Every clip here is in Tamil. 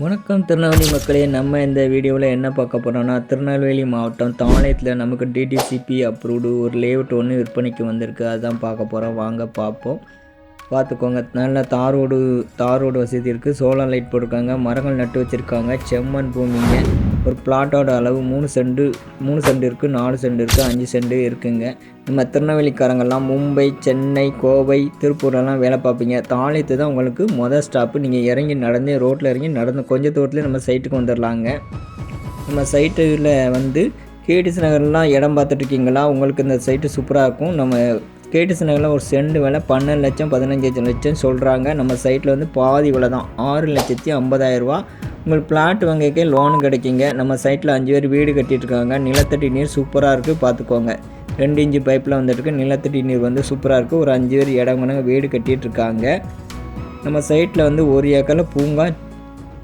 வணக்கம் திருநெல்வேலி மக்களே நம்ம இந்த வீடியோவில் என்ன பார்க்க போகிறோம்னா திருநெல்வேலி மாவட்டம் தாளையத்தில் நமக்கு டிடிசிபி அப்ரூவ்டு ஒரு லேஅவுட் ஒன்று விற்பனைக்கு வந்திருக்கு. அதுதான் பார்க்க போகிறோம் வாங்க பார்ப்போம். பார்த்துக்கோங்க. நல்ல தார் ரோடு தார் ரோடு வசதி இருக்குது சோலார் லைட் போட்டிருக்காங்க. மரங்கள் நட்டு வச்சுருக்காங்க. செம்மண் பூமிங்க. ஒரு பிளாட்டோட அளவு மூணு செண்டு மூணு செண்டு இருக்குது நாலு செண்டு இருக்குது அஞ்சு செண்டு இருக்குங்க. நம்ம திருநெல்வேலிக்காரங்கெல்லாம் மும்பை சென்னை கோவை திருப்பூர்லாம் வேலை பார்ப்பீங்க. தாளித்து தான் உங்களுக்கு மொதல் ஸ்டாப்பு நீங்கள் இறங்கி நடந்து ரோட்டில் இறங்கி நடந்து கொஞ்சம் தூரத்துலேயே நம்ம சைட்டுக்கு வந்துடலாங்க நம்ம சைட்டில் வந்து கேடிஸ் நகர்லாம் இடம் பார்த்துட்ருக்கீங்களா? உங்களுக்கு இந்த சைட்டு சூப்பராக இருக்கும். நம்ம கேடிஸ் நகரில் ஒரு செண்டு விலை பன்னெண்டு லட்சம் பதினஞ்சு லட்சம் சொல்கிறாங்க நம்ம சைட்டில் வந்து பாதி விலை தான். ஆறு லட்சத்தி ஐம்பதாயிரரூவா உங்களுக்கு பிளாட் வாங்கிக்க லோன் கிடைக்குங்க. நம்ம சைட்டில் அஞ்சு பேர் வீடு கட்டிட்டுருக்காங்க. நிலத்தடி நீர் சூப்பராக இருக்குது பார்த்துக்கோங்க ரெண்டு இன்ச்சு பைப்பில் வந்துட்டுருக்கு நிலத்தடி நீர் வந்து சூப்பராக இருக்குது ஒரு அஞ்சு பேர் இடம் கொண்டாங்க வீடு கட்டிகிட்ருக்காங்க இருக்காங்க நம்ம சைட்டில் வந்து ஒரு ஏக்கரில் பூங்கா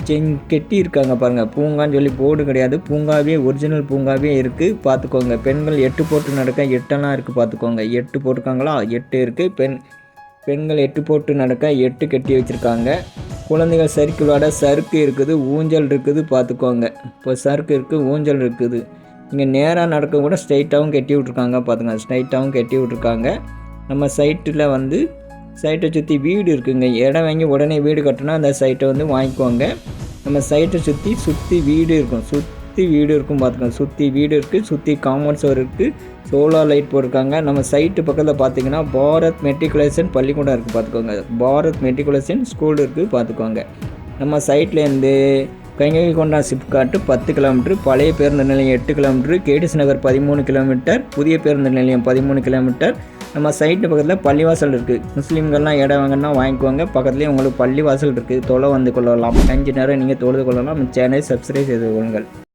செங் கெட்டி இருக்காங்க பாருங்கள் பூங்கான்னு சொல்லி போர்டு கிடையாது. பூங்காவே ஒரிஜினல் பூங்காவே இருக்குது பார்த்துக்கோங்க பெண்கள் எட்டு போட்டு நடக்க எட்டெல்லாம் இருக்குது பார்த்துக்கோங்க எட்டு போட்டிருக்காங்களா? எட்டு இருக்குது பெண் பெண்கள் எட்டு போட்டு நடக்க எட்டு கட்டி வச்சுருக்காங்க. குழந்தைகள் சறுக்கு விளாட சறுக்கு இருக்குது ஊஞ்சல் இருக்குது பார்த்துக்கோங்க. இப்போ சறுக்கு இருக்குது ஊஞ்சல் இருக்குது. இங்கே நேராக நடக்க கூட ஸ்ட்ரைட்டாகவும் கட்டி விட்ருக்காங்க பார்த்துங்க. ஸ்ட்ரைட்டாகவும் கட்டி விட்ருக்காங்க நம்ம சைட்டில் வந்து சைட்டை சுற்றி வீடு இருக்குங்க. இடம் வாங்கி உடனே வீடு கட்டினா அந்த சைட்டை வந்து வாங்கிக்குவாங்க நம்ம சைட்டை சுற்றி சுற்றி வீடு இருக்கும். சுற்றி வீடு இருக்கும் பார்த்துக்கோங்க சுற்றி வீடு இருக்குது சுற்றி காமன் சோர் இருக்குது சோலார் லைட் போட்டிருக்காங்க. நம்ம சைட்டு பக்கத்தில் பார்த்தீங்கன்னா பாரத் மெட்ரிகுலேஷன் பள்ளிக்கூடம் இருக்குது பார்த்துக்கோங்க பாரத் மெட்ரிகுலேஷன் ஸ்கூல் இருக்குது பார்த்துக்கோங்க நம்ம சைட்லேருந்து கைங்கை கொண்டா சிப்காட்டு பத்து கிலோமீட்டர் பழைய பேருந்து நிலையம் எட்டு கிலோமீட்டர் கேடிஸ் நகர் பதிமூணு கிலோமீட்டர் புதிய பேருந்து நிலையம் பதிமூணு கிலோமீட்டர் நம்ம சைட்டு பக்கத்தில் பள்ளிவாசல் இருக்குது முஸ்லீம்கள்லாம் இடம் வாங்கினா வாங்கிக்குவாங்க பக்கத்துலேயே உங்களுக்கு பள்ளிவாசல் இருக்குது தொலை வந்து கொள்ளலாம். அஞ்சு நேரம் நீங்கள் தொழுது கொள்ளலாம். சேனலை சப்ஸ்கிரைப் செய்து கொள்ளுங்கள்.